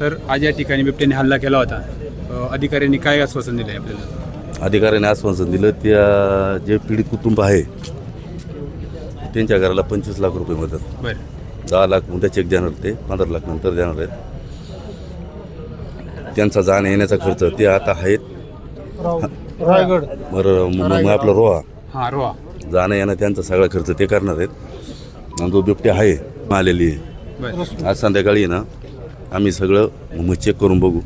तर आज या ठिकाणी बिबट्याने हल्ला केला होता. अधिकाऱ्यांनी काय आश्वासन दिलं आहे आपल्याला? अधिकाऱ्याने आश्वासन दिलं त्या जे पीडित कुटुंब आहे त्यांच्या घराला पंचवीस लाख रुपये मदत. बरं. दहा लाख उद्या चेक देणार ते पंधरा लाख नंतर देणार आहेत. त्यांचा जाण येण्याचा खर्च ते आता आहेत. रायगड. बरं मग आपला रोहा. हां रोहा. जाणं येणं त्यांचा सगळा खर्च ते करणार आहेत. आणि जो बिबट्या आहे आलेली आहे. आज संध्याकाळी ना आम्ही सगळं मग चेक करून बघू.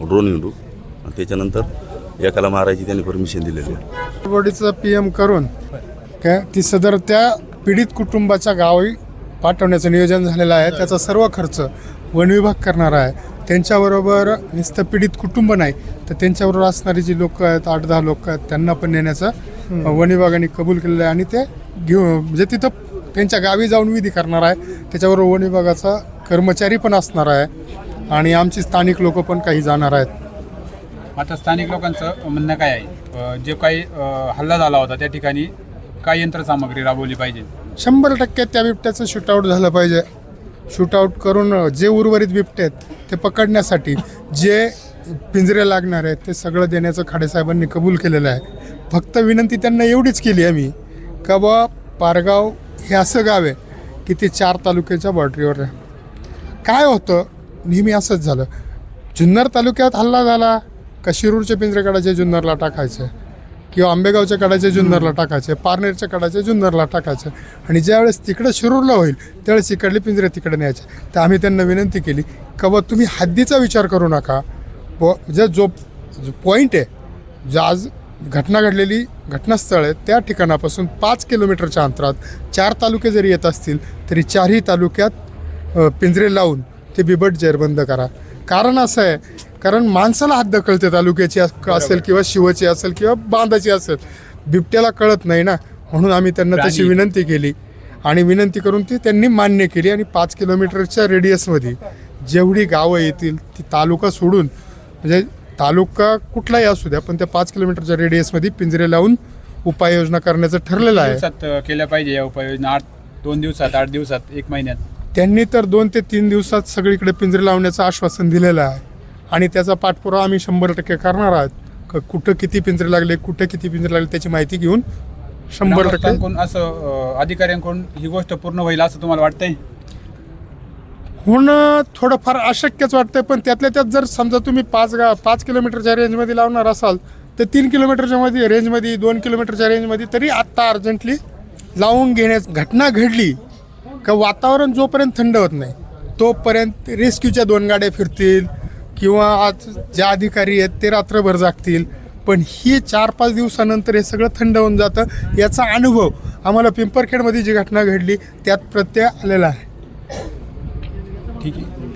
ड्रोन हिंडू आणि त्याच्यानंतर एकाला मारायची त्यांनी परमिशन दिलेली आहे. बॉडीचं पी एम करून काय ती सदर त्या पीडित कुटुंबाच्या गावी पाठवण्याचं नियोजन झालेलं आहे. त्याचा सर्व खर्च वन विभाग करणार आहे. त्यांच्याबरोबर नुसतं पीडित कुटुंब नाही तर त्यांच्याबरोबर असणारी जी लोक आहेत आठ दहा लोक आहेत त्यांना पण नेण्याचं वन विभागाने कबूल केलेलं आहे. आणि ते घेऊन म्हणजे तिथं त्यांच्या गावी जाऊन विधी करणार आहे. त्याच्याबरोबर वन विभागाचा कर्मचारी पण असणार आहे आणि आमची स्थानिक लोक पण काही जाणार आहेत. आता स्थानिक लोकांचं म्हणणं काय आहे? जे काही हल्ला झाला होता त्या ठिकाणी काय यंत्रसामग्री राबवली पाहिजे? शंभर टक्के त्या बिबट्याचं शूटआउट झालं पाहिजे. शूटआउट करून जे उर्वरित बिबटे आहेत ते पकडण्यासाठी जे पिंजरे लागणार आहेत ते सगळं देण्याचं खाडेसाहेबांनी कबूल केलेलं आहे. फक्त विनंती त्यांना एवढीच केली आहे मी का बा पारगाव हे असं गाव आहे की ते चार तालुक्याच्या बॉर्डरीवर आहे. काय होतं? नेहमी असंच झालं. जुन्नर तालुक्यात हल्ला झाला. का शिरूरचे पिंजरे काढायचे जुन्नरला टाकायचे? किंवा आंबेगावच्या कडाचे जुन्नरला टाकायचे? पारनेरच्या कडाचे जुन्नरला टाकायचे? आणि ज्यावेळेस तिकडं शिरूरला होईल त्यावेळेस इकडले पिंजरे तिकडे न्यायचे. तर आम्ही त्यांना विनंती केली का बा तुम्ही हद्दीचा विचार करू नका. ब जे जो जो पॉईंट आहे जो आज घटना घडलेली घटनास्थळ आहे त्या ठिकाणापासून पाच किलोमीटरच्या अंतरात चार तालुके जरी येत असतील तरी चारही तालुक्यात पिंजरे लावून ते बिबट जेरबंद करा. कारण असं आहे कारण माणसाला हद्द कळते तालुक्याची अस- असेल किंवा शिवची असेल किंवा बांधाची असेल बिबट्याला कळत नाही ना. म्हणून आम्ही त्यांना तशी. विनंती केली आणि विनंती करून ती त्यांनी मान्य केली आणि पाच किलोमीटरच्या रेडियसमध्ये जेवढी गावं येतील ती तालुका सोडून म्हणजे तालुका कुठलाही असू द्या पण त्या पाच किलोमीटरच्या रेडियसमध्ये पिंजरे लावून उपाययोजना करण्याचं ठरलेलं आहे. केल्या पाहिजे या उपाययोजना. आठ दोन दिवसात आठ दिवसात एक महिन्यात. त्यांनी तर दोन ते तीन दिवसात सगळीकडे पिंजरे लावण्याचं आश्वासन दिलेलं आहे. आणि त्याचा पाठपुरावा आम्ही शंभर टक्के करणार आहोत. क- कुठं किती पिंजरे लागले कुठं किती पिंजरे लागले त्याची माहिती घेऊन शंभर टक्के असं अधिकाऱ्यांकडून ही गोष्ट पूर्ण होईल असं तुम्हाला वाटतंय? होणं थोडंफार अशक्यच वाटतंय पण त्यातल्या त्यात जर समजा तुम्ही पाच गा पाच किलोमीटरच्या रेंजमध्ये लावणार असाल तर तीन किलोमीटरच्या मध्ये रेंजमध्ये दोन किलोमीटरच्या रेंजमध्ये तरी आत्ता अर्जंटली लावून घेण्यास घटना घडली का वातावरण जोपर्यंत थंड होत नाही तोपर्यंत रेस्क्यूच्या दोन गाड्या फिरतील किंवा आज ज्या अधिकारी आहेत ते रात्रभर जागतील. पण ही चार पाच दिवसानंतर हे सगळं थंड होऊन जातं याचा अनुभव आम्हाला पिंपरखेडमध्ये जी घटना घडली त्यात प्रत्यय आलेला आहे. ठीक आहे.